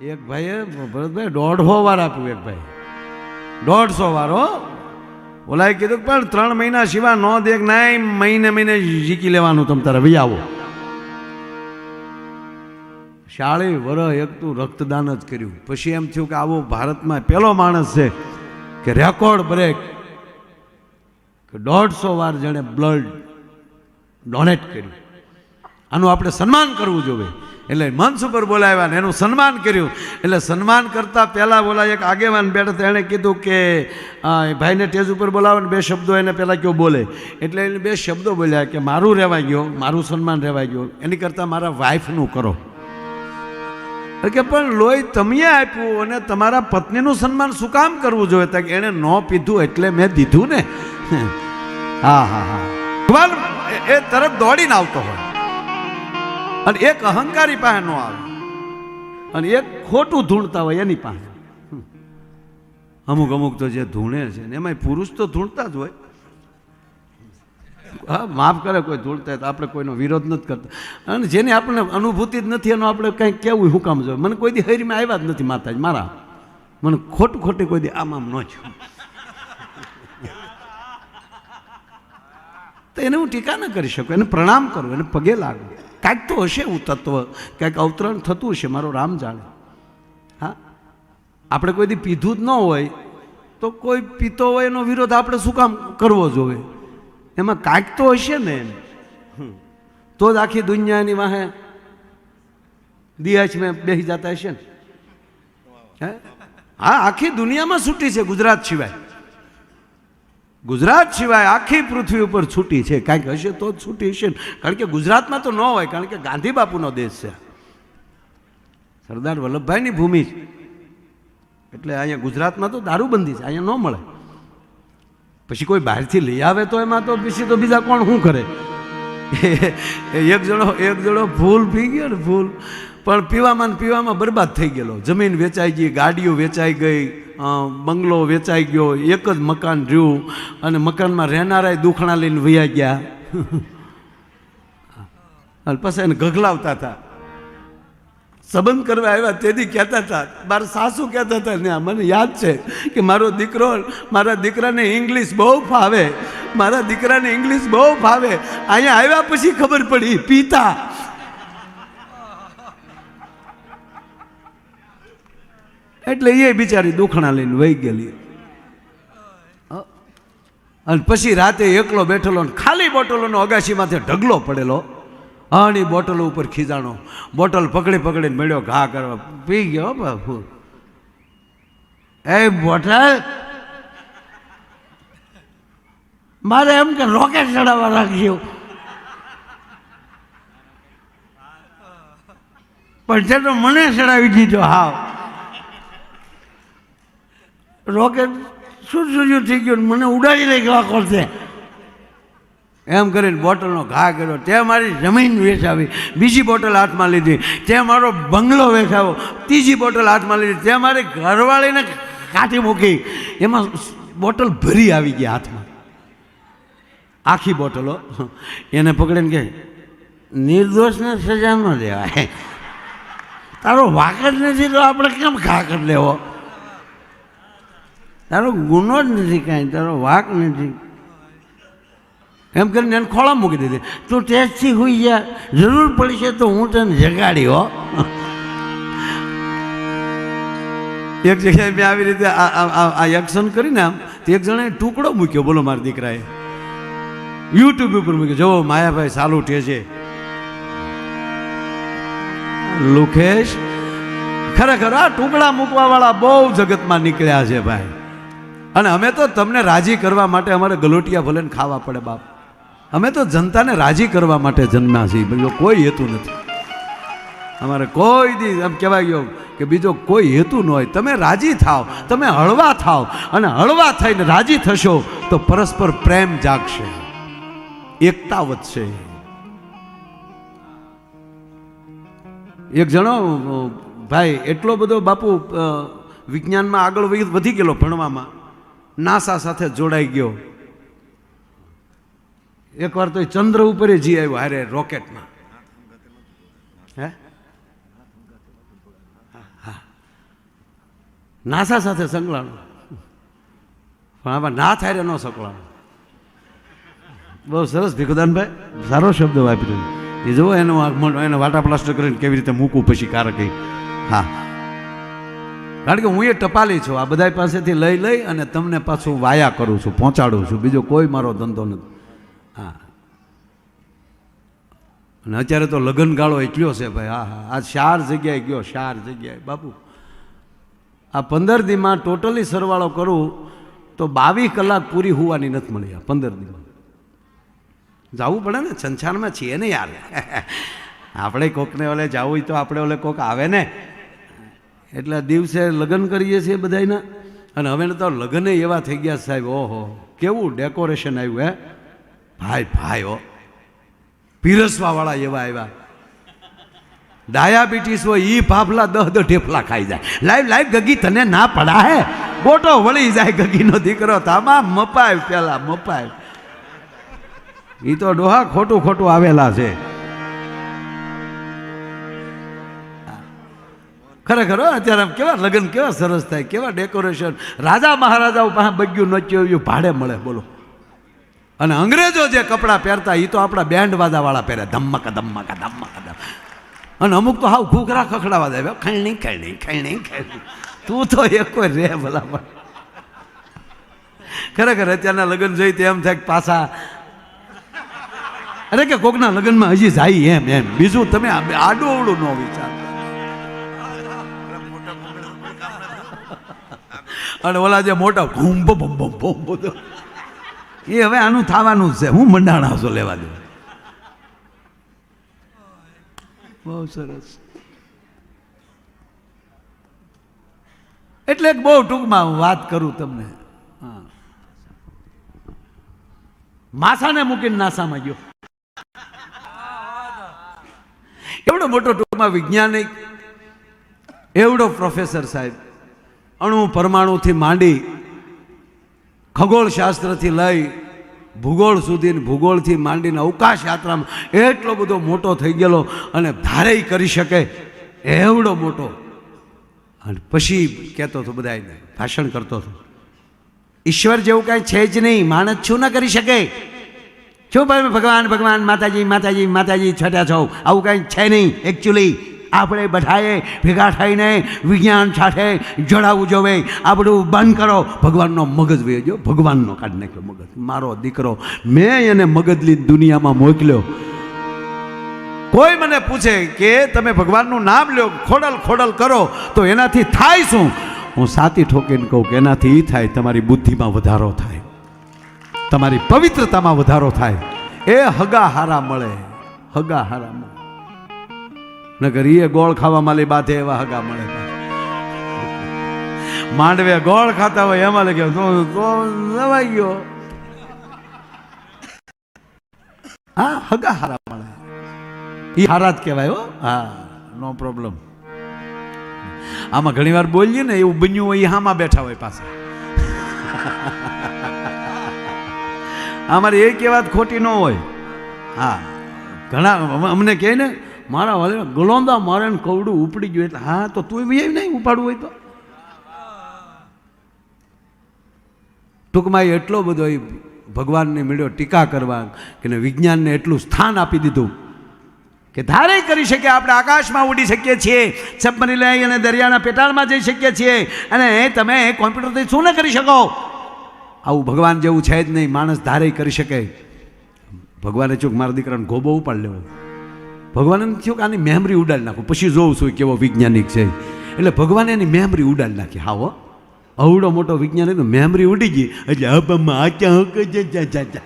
એક ભાઈએ ભરતભાઈ દોઢસો વાર આપ્યું, એક ભાઈ દોઢસો વાર, હો. ઓલાએ કીધું પણ ત્રણ મહિના સિવાય નો દેખ, ના મહિને મહિને જીકી લેવાનું તમ તારે ભાઈ આવો. શાળી વર એક તું રક્તદાન જ કર્યું. પછી એમ થયું કે આવો ભારતમાં પહેલો માણસ છે કે રેકોર્ડ બ્રેક, કે દોઢસો વાર જેણે બ્લડ ડોનેટ કર્યું. આનું આપણે સન્માન કરવું જોઈએ. એટલે મંચ ઉપર બોલાવ્યા ને એનું સન્માન કર્યું. એટલે સન્માન કરતાં પહેલાં બોલાય એક આગેવાન બેઠા એણે કીધું કે ભાઈને ટેજ ઉપર બોલાવો ને બે શબ્દો એને પહેલાં કયો બોલે. એટલે એને બે શબ્દો બોલ્યા કે, મારું રહેવાઈ ગયો, મારું સન્માન રહેવાઈ ગયું. એની કરતાં મારા વાઈફનું કરો. કે, પણ લોહી તમે આપ્યું અને તમારા પત્નીનું સન્માન શું કામ કરવું જોઈએ? તો કે, એણે ન પીધું એટલે મેં દીધું ને. હા હા હા. ભગવાન એ તરફ દોડીને આવતો હોય. અને એક અહંકારી પાસે ન આવે. અને એક ખોટું ધૂણતા હોય એની પાસે. અમુક અમુક તો જે ધૂણે છે ને, એમાંય પુરુષ તો ધૂણતા જ હોય. હા, માફ કરે કોઈ ધૂળતા હોય તો આપણે કોઈનો વિરોધ નથી કરતા. અને જેની આપણને અનુભૂતિ જ નથી, એનો આપણે કંઈક કેવું શું કામ જોઈએ? મને કોઈ દી હરીમાં આવ્યા જ નથી માતાજી, મારા. મને ખોટું ખોટી કોઈ દી આમ આમ ન છું તો એને હું ટીકા ન કરી શકું, એને પ્રણામ કરું, એને પગે લાગું. કાંઈક તો હશે એવું તત્વ. કાંઈક અવતરણ થતું હશે, મારો રામ જાણે. હા? આપણે કોઈ દી પીધું જ ન હોય, તો કોઈ પીતો હોય એનો વિરોધ આપણે શું કામ કરવો જોઈએ? એમાં કાંઈક તો હશે ને એમ. તો જ આખી દુનિયાની વાહે દિયાચ મેં બેસી જતા હશે ને. હે? હા, આખી દુનિયામાં છૂટી છે ગુજરાત સિવાય. ગુજરાત સિવાય આખી પૃથ્વી ઉપર છૂટી છે. કાંઈક હશે તો જ છૂટી હશે કારણ કે ગુજરાતમાં તો ન હોય, કારણ કે ગાંધી બાપુનો દેશ છે. સરદાર વલ્લભભાઈની ભૂમિ છે એટલે અહીંયા ગુજરાતમાં તો દારૂબંધી છે, અહીંયા ન મળે. પછી કોઈ બહારથી લઈ આવે તો એમાં તો પછી તો બીજા કોણ શું કરે? એક જણો એક જણો ભૂલ પી ગયો ને ફૂલ પણ પીવામાં ને પીવામાં બરબાદ થઈ ગયેલો. જમીન વેચાઈ ગઈ, ગાડીઓ વેચાઈ ગઈ બંગલો વેચાઈ ગયો, એક જ મકાન રહ્યું અને મકાનમાં રહેનારાય દુખણા લઈને વૈયા ગયા. પછી એને ગગલાવતા હતા. સંબંધ કરવા આવ્યા તેથી કહેતા હતા, મારા સાસુ કહેતા હતા ને મને યાદ છે કે મારો દીકરો, મારા દીકરાને ઇંગ્લિશ બહુ ફાવે, મારા દીકરાને ઇંગ્લિશ બહુ ફાવે. અહીંયા આવ્યા પછી ખબર પડી, પિતા એટલે એ બિચારી દુખણા લઈને વહી ગયેલી. અને પછી રાતે એકલો બેઠેલો ને ખાલી બોટલોનો અગાશીમાંથી ઢગલો પડેલો. આની બોટલો ઉપર ખીજાણો. બોટલ પકડી પકડીને મળ્યો, ઘા કરવા. પી ગયો, હો બાપુ. એ બોટલ? મારે એમ કે રોકેટ ચડાવવા રાખજો. પણ તે મને ચડાવી દીધો, હાવ. રોકેટ શું શું થઈ ગયું? મને ઉડાડી લઈ ગયો કરશે એમ કરીને બોટલનો ઘા કર્યો. તે મારી જમીન વેચાવી. બીજી બોટલ હાથમાં લીધી. તે મારો બંગલો વેચાવો. ત્રીજી બોટલ હાથમાં લીધી. તે મારી ઘરવાળીને કાઢી મૂકી. એમાં બોટલ ભરી આવી ગઈ હાથમાં. આખી બોટલો એને પકડીને કે નિર્દોષને સજા ન દેવાય. તારો વાક જ નથી તો આપણે કેમ ઘા કરી લેવો? તારો ગુનો જ નથી કાંઈ, તારો વાક નથી. એમ કરીને એને ખોળા મૂકી દીધી. તું ટેસ્ટથી હોઈ જા. જરૂર પડશે તો હું તને જગાડી, હો. એક જગ્યાએ મેં આવી રીતે આ એક્શન કરીને આમ તો એક જણાએ ટુકડો મૂક્યો. બોલો મારા દીકરાએ. યુટ્યુબ ઉપર મૂક્યો. જો માયાભાઈ સાલું છે લુકેશ, ખરેખર આ ટુકડા મૂકવા વાળા બહુ જગતમાં નીકળ્યા છે ભાઈ. અને અમે તો તમને રાજી કરવા માટે અમારે ગલોટિયા ભલે ખાવા પડે બાપ. અમે તો જનતાને રાજી કરવા માટે જન્મ્યા છીએ. બીજો કોઈ હેતુ નથી. અમારે કોઈ દી એમ કહેવાય ગયો કે બીજો કોઈ હેતુ ન હોય. તમે રાજી થાવ, તમે હળવા થાવ અને હળવા થઈને રાજી થશો તો પરસ્પર પ્રેમ જાગશે. એકતા વધશે. એક જણો ભાઈ, એટલો બધો બાપુ વિજ્ઞાનમાં આગળ વધી ગયેલો ભણવામાં. નાસા સાથે જોડાઈ ગયો. એકવાર તો ચંદ્ર ઉપર જી આવ્યો, હારે રોકેટમાં. હે? નાસા સાથે સંકળાણું. પણ આમાં ના થાય ન સંકળાણું. બહુ સરસ ભીખુદાનભાઈ, સારો શબ્દ વાપર્યો. એ જુઓ એનું એને વાટા પ્લાસ્ટર કરીને કેવી રીતે મૂકવું પછી કારક. હા. કારણ કે હું એ ટપાલી છું. આ બધા પાસેથી લઈ લઈ અને તમને પાછું વાયા કરું છું, પહોંચાડું છું. બીજો કોઈ મારો ધંધો નથી. હા. અને અત્યારે તો લગ્ન ગાળો એટલો છે ભાઈ. હા હા. આ ચાર જગ્યાએ ગયો, ચાર જગ્યાએ. બાપુ, આ પંદર દીમાં ટોટલી સરવાળો કરું તો બાવીસ કલાક પૂરી હોવાની નથી મળી આ પંદર દીમાં. જવું પડે ને? સંસારમાં છીએ ને યાર. આપણે કોકને ઓલે જવું હોય તો આપણે ઓલે કોક આવે ને? એટલે દિવસે લગ્ન કરીએ છીએ બધાયના. અને હવે તો લગ્ન એવા થઈ ગયા સાહેબ, ઓહો, કેવું ડેકોરેશન આવ્યું, હે? ભાઈ ભાઈ ઓ પીરસવાવાળા એવા આવ્યા. ડાયાબિટીસ હોય એ ફાફલા દહ દહ ઢેફલા ખાઈ જાય. લાઈવ લાઈવ, ગગી, તને ના પડા, હે? ગોટો વળી જાય ગગીનો દીકરો તામા મપાય પેલા, મપાય. એ તો ડોહા ખોટું ખોટું આવેલા છે. ખરેખર અત્યારે આમ કેવા લગ્ન કેવા સરસ થાય, કેવા ડેકોરેશન રાજા મહારાજાઓ પાસે બગ્યું નચ્યું ભાડે મળે, બોલો. અને અંગ્રેજો જે કપડાં પહેરતા એ તો આપણા બેન્ડ વાજાવાળા પહેરે, ધમક ધમક ધમક ધમ અને અમુક તો હાવ ઘૂઘરા ખખડાવા દે, ખૈણી ખૈણી ખૈણી ખૈણી. તું તો એક કોઈ રે ભલા ખરેખર, અત્યારના લગ્ન જોઈ તો એમ થાય પાછા, અરે કે કોકના લગ્નમાં હજી જાય એમ એમ. બીજું તમે આડું અવડું ન વિચાર. અને ઓલા જે મોટા ભૂમ ભૂમ બધું એ હવે આનું થવાનું છે. હું મંડાણા છો લેવા દે બહુ સરસ. એટલે બહુ ટૂંકમાં હું વાત કરું તમને. માસાને મૂકીને નાસામાં ગયો. એવડો મોટો ટૂંકમાં વૈજ્ઞાનિક, એવડો પ્રોફેસર સાહેબ. અણુ પરમાણુથી માંડી ખગોળશાસ્ત્રથી લઈ ભૂગોળ સુધી ભૂગોળથી માંડીને અવકાશ યાત્રામાં એટલો બધો મોટો થઈ ગયેલો અને ધારે કરી શકે એવડો મોટો. અને પછી કહેતો હતો બધાને ભાષણ કરતો હતો, ઈશ્વર જેવું કાંઈ છે જ નહીં, માણસ છું ના કરી શકે. શું ભાઈ ભગવાન ભગવાન, માતાજી માતાજી માતાજી, છટ્યા છો? આવું કાંઈ છે નહીં એકચ્યુઅલી આપણે બધાએ ભેગા થઈને વિજ્ઞાન સાથે જોડાવું જોવે. આ બધું બંધ કરો. ભગવાનનો મગજ વેજો ભગવાનનો કાઢી નાખ્યો મગજ. મારો દીકરો મેં એને મગજલી દુનિયામાં મોકલ્યો. કોઈ મને પૂછે કે તમે ભગવાનનું નામ લ્યો, ખોડલ ખોડલ કરો, તો એનાથી થાય શું? હું સાતી ઠોકીને કહું કે એનાથી એ થાય, તમારી બુદ્ધિમાં વધારો થાય. તમારી પવિત્રતામાં વધારો થાય. એ હગા હારા મળે. હગા હારા મળે. નગર એ ગોળ ખાવા માલી બાથે એવા હગા મળે. માંડવે ગોળ ખાતા હોય, એમાં લખ્યો તો તો નવાઈ ગયો. હા, હગા હારા મળે. એ હારા જ કહેવાય, હો. હા, નો પ્રોબ્લેમ આમાં ઘણી વાર બોલીએ ને, એવું બન્યું હોય એ હામાં બેઠા હોય પાછા. અમારી એક વાત ખોટી ન હોય. હા, ઘણા અમને કહે ને મારા વાલે ગલોંદા મારે કવડું ઉપડી ગયું એટલે, હા, તો તું એમ નહીં ઉપાડવું હોય તો? ટૂંકમાં એટલો બધો એ ભગવાનને મળ્યો ટીકા કરવા કે વિજ્ઞાનને એટલું સ્થાન આપી દીધું કે ધારે કરી શકે આપણે આકાશમાં ઉડી શકીએ છીએ સબમરી લઈ અને દરિયાના પેટાળમાં જઈ શકીએ છીએ, અને તમે કોમ્પ્યુટરથી શું ન કરી શકો? આવું ભગવાન જેવું છે જ નહીં, માણસ ધારે કરી શકે. ભગવાને ચૂક મારા દીકરાને ગોબો ઉપાડ લેવો. ભગવાને થયું કે આની મેમરી ઉડાડી નાખું. પછી જોઉં છું કેવો વૈજ્ઞાનિક છે. એટલે ભગવાને એની મેમરી ઉડાડી નાખી. હાવો અવડો મોટો વિજ્ઞાન મેમરી ઉડી ગઈ. એટલે હબમાં આ ક્યાં હક, જા જા જા જા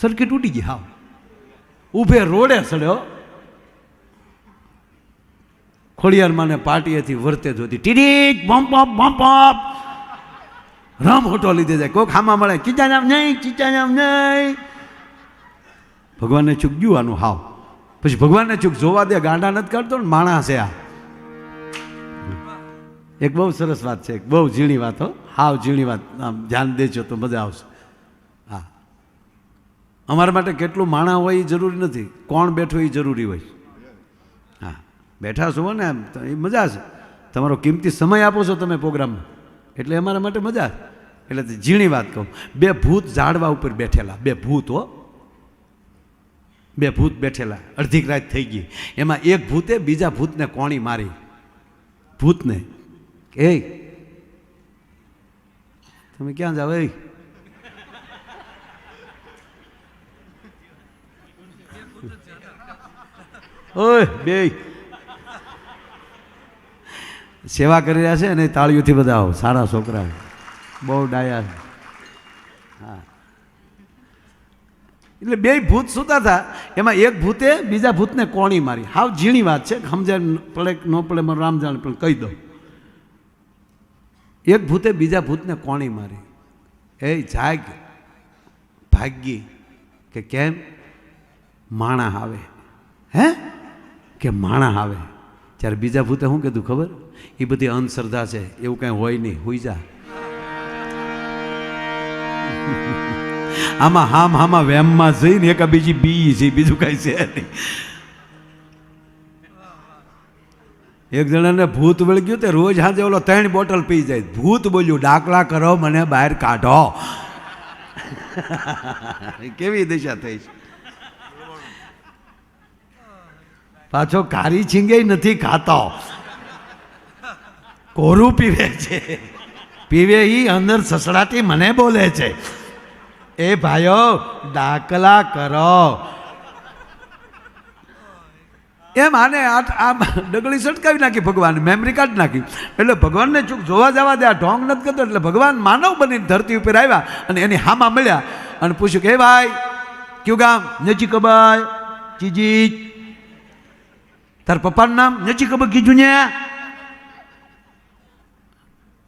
સર્કિટ ઉડી ગઈ, હાવ. ઊભે રોડે સડ્યો ખોડિયારમાંને પાર્ટીએથી વર્તે જોતી ટીડીક બમ બમ્પ બમ બમ રામ હોટો લીધે જાય. કોક હામાં મળે ચીચા નામ નહીં ચીચા નામ નહીં. ભગવાનને ચૂક ગયું આનું હાવ. પછી ભગવાનને ચૂક જોવા દે, ગાંડા નથી કાઢતો ને માણસ છે આ. એક બહુ સરસ વાત છે, એક બહુ ઝીણી વાત હો. હાવ ઝીણી વાત. આમ ધ્યાન દેજો તો મજા આવશે. હા. અમારા માટે કેટલું માણા હોય એ જરૂરી નથી. કોણ બેઠું એ જરૂરી હોય. હા. બેઠા છો ને એ મજા છે. તમારો કિંમતી સમય આપો છો તમે પ્રોગ્રામમાં. એટલે અમારા માટે મજા. એટલે તે ઝીણી વાત કહું. બે ભૂત ઝાડવા ઉપર બેઠેલા. બે ભૂત હો. બે ભૂત બેઠેલા અડધીક રાત થઈ ગઈ. એમાં એક ભૂતે બીજા ભૂતને કોણી મારી. ભૂતને. એ તમે ક્યાં જાવ એ ઓય, બે. સેવા કરી રહ્યા છે અને તાળીઓથી બધા આવો, સારા છોકરા. બહુ ડાયા છે હા એટલે બે ભૂત સૂતા હતા. એમાં એક ભૂતે બીજા ભૂતને કોણી મારી. હાવ ઝીણી વાત છે, સમજે પડે ન પડે, મારું રામ જાણે, પણ કહી દઉં. એક ભૂતે બીજા ભૂતને કોણી મારી. એ જાગ, ભાગી કે કેમ? માણા આવે. હે? કે માણા આવે. ત્યારે બીજા ભૂતે શું કીધું ખબર? એ બધી અંધશ્રદ્ધા છે, એવું કાંઈ હોય નહીં, હોઈ જા. આમાં હામ હામાં વેમમાં જઈને એક બીજી બી છે, બીજું કાંઈ છે નહીં. એક જણાને ભૂત વળગ્યું તે રોજ હાજે ઓલો ત્રણ બોટલ પી જાય. ભૂત બોલ્યું, ડાકલા કરો, મને બહાર કાઢો. કેવી દિશા થઈ છે? પાછો કારી છીંગે નથી ખાતો. કોરું પીવે છે? પીવે ઈ અંદર સસડાટી મને બોલે છે. એ ભાઈઓ ડાકલા કરો. એમ આને આ ડગલી સટકાવી નાખી ભગવાન મેમરી કાર્ડ નાખી. એટલે ભગવાનને ચૂક જોવા જવા દે, આ ઢોંગ નથી કરતો, એટલે ભગવાન માનવ બનીને ધરતી ઉપર આવ્યા અને એની હામાં મળ્યા અને પૂછ્યું કે, "હે ભાઈ, કયું ગામ? નજી કબાય ચીજી તાર પપ્પાનું નામ? નજી ખબર કીધું ને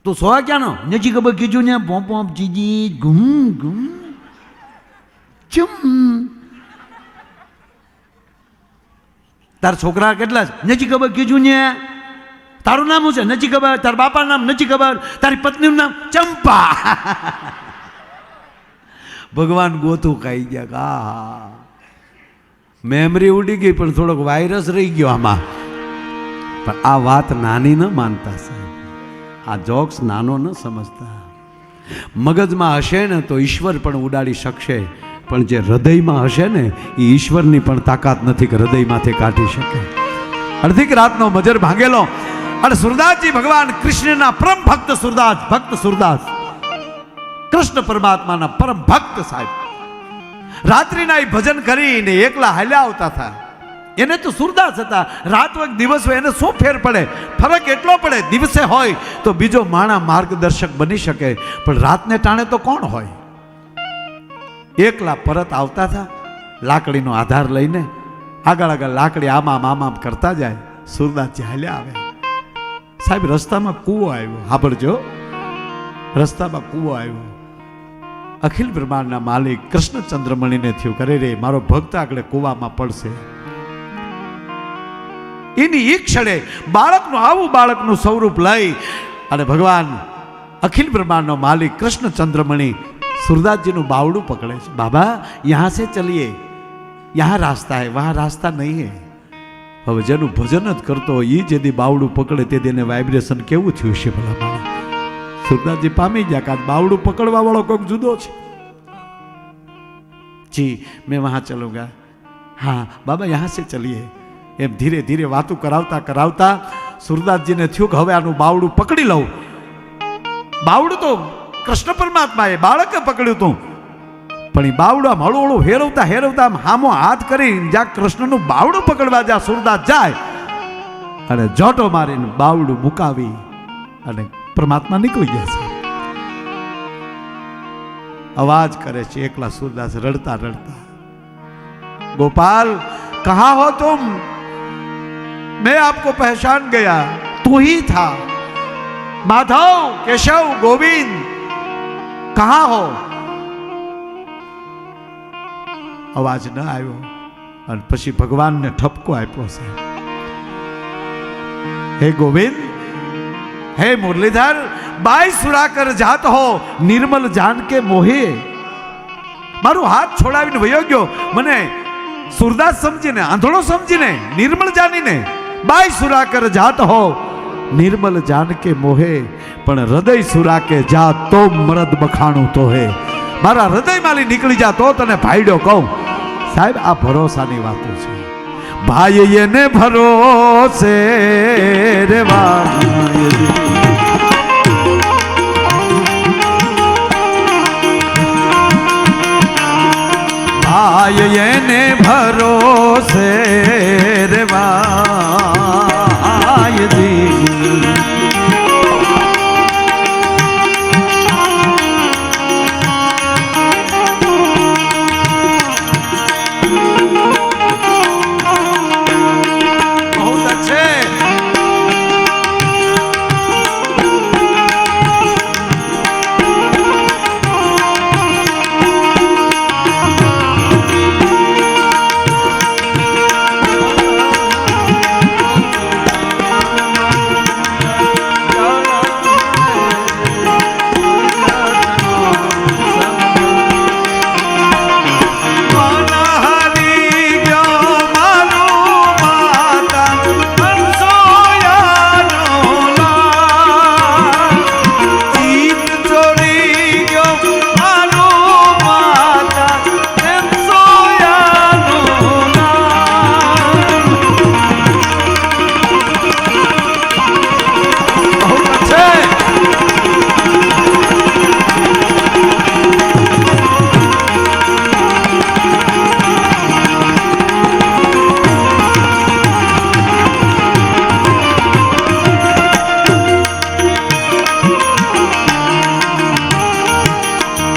તું સોવા ક્યાંનો? નજી ખબર કીધું ને પોમ પોમ ચીજી ઘૂમ ગુમ ચમ. તારા છોકરા કેટલા છે? નજી ખબર કીધું ને. તારું નામ છે? નજી ખબર. તારા બાપાનું નામ નજી ખબર. તારી પત્નીનું નામ ચંપા. ભગવાન ગોતું ખાઈ ગયા. હા મેમરી ઉડી ગઈ, પણ થોડોક વાયરસ રહી ગયો આમાં. પણ આ વાત નાની ન માનતા સાહેબ. આ જોક્સ નાનો ન સમજતા. મગજમાં હશે ને તો ઈશ્વર પણ ઉડાડી શકશે. પણ જે હૃદયમાં હશે ને, એ ઈશ્વરની પણ તાકાત નથી કે હૃદયમાંથી કાઢી શકે. અડધીક રાતનો મજર ભાંગેલો. અને સુરદાસજી ભગવાન કૃષ્ણના પરમ ભક્ત સુરદાસ ભક્ત સુરદાસ. કૃષ્ણ પરમાત્માના પરમ ભક્ત સાહેબ. રાત્રિના એ ભજન કરીને એકલા હાલ્યા આવતા હતા. એને તો સુરદાસ હતા. રાત વખત દિવસ હોય એને શું ફેર પડે? ફરક એટલો પડે, દિવસે હોય તો બીજો માણા માર્ગદર્શક બની શકે. પણ રાતને ટાણે તો કોણ હોય? એકલા પરત આવતા હતા લાકડીનો આધાર લઈને આગળ આગળ લાકડી આમામ આમામ કરતા જાય સુરદાસજી હાલ્યા આવે. સાહેબ, રસ્તામાં કૂવો આવ્યો. સાંભળજો રસ્તામાં કૂવો આવ્યો. અખિલ બ્રહ્માંડના માલિક કૃષ્ણચંદ્રમણીને થયું કરે રે, મારો ભક્ત આગળ કૂવામાં પડશે. એની એ ક્ષણે બાળકનું, આવું બાળકનું સ્વરૂપ લઈ અને ભગવાન અખિલ બ્રહ્માંડનો માલિક કૃષ્ણચંદ્રમણી બાવડું પકડે છે. બાબા, યહાં સે ચલીએ. યહાં રાસ્તા હે, વહાં રાસ્તા નહીં હે. હવે જેનું ભજન જ કરતો હોય એ જેથી બાવડું પકડે તે તેને વાઇબ્રેશન કેવું થયું છે ભલા માણસ સુરદાસજી પામી ગયા કાં બાવડું પકડવા વાળો કોઈક જુદો છે. જી, મેં વહાં ચલુંગા. હા, બાબા, યહાં સે ચલીએ. એમ ધીરે ધીરે વાતું કરાવતા કરાવતા સુરદાસજીને થયું કે હવે આનું બાવડું પકડી લઉં. બાવડું તો કૃષ્ણ પરમાત્માએ બાળકે પકડ્યું હતું. પણ એ બાવડું હળું હળું હેરવતા હેરવતા હામો હાથ કરીને જ્યાં કૃષ્ણનું બાવડું પકડવા જ્યાં સુરદાસ જાય, અને જોટો મારીને બાવડું મુકાવી અને પરમાત્મા નીકળી ગયા છે. અવાજ કરે છે, એકલા સુરદાસ રડતા રડતા. ગોપાલ, કહા હો તુમ? મેં આપકો પહેચાન ગયા. તું હી થા. માધવ, કેશવ, ગોવિંદ કહા હો અવાજ ન આવ્યો અને પછી ભગવાનને ઠપકો આપ્યો છે હે ગોવિંદ હે મુરલીધર બાય સુરાકર જાત હો નિર્મલ જાન કે મોહે મારું હાથ છોડાવીને વયો ગયો મને સુરદાસ સમજીને આંધળો સમજીને નિર્મળ જાનીને બાય સુરાકર જાત હો નિર્મલ જાનકે મોહે, પણ હૃદય સુરાકે જા તો મરદ બખાણું તો હે મારા હૃદયમાંથી નીકળી જા તો તને ભાઈડો કહું. સાહેબ, આ ભરોસાની વાતો છે. ભાઈ એને ભરોસે રે ભાઈ એને ભરોસે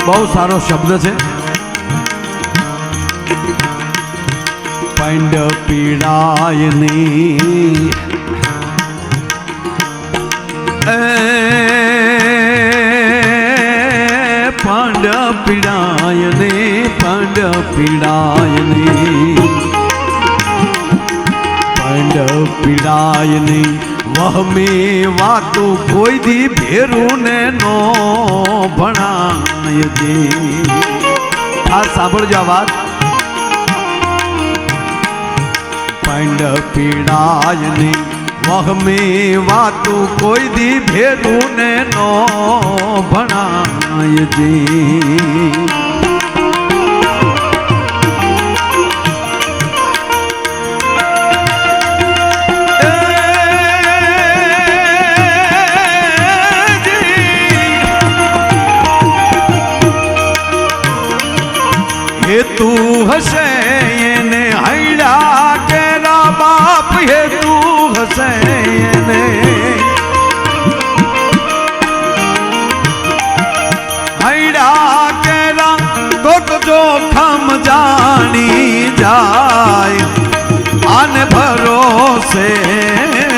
બહુ સારો શબ્દ છે. પંડ પીડાયની. પાંડ પીડાયને પાંડ પીડાયને. પાંડ પીડાયને વહમે વાતો કોઈ દી ભેરું ને નો ભણાય. દે આ સાંભળજો આ વાત. પાંડ પીડાયને વહમે વાતો કોઈ દી ભેદું ને નો ભણાય દે. ભરોસે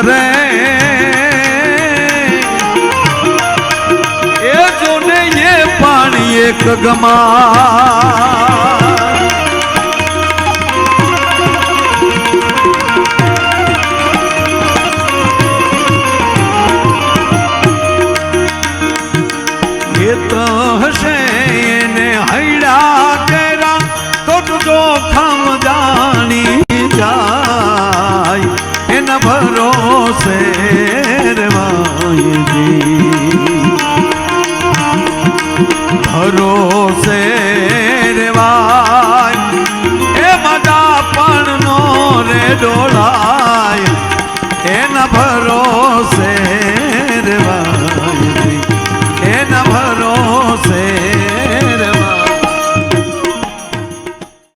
કરે એ જોને એ પાણી એક ગમા.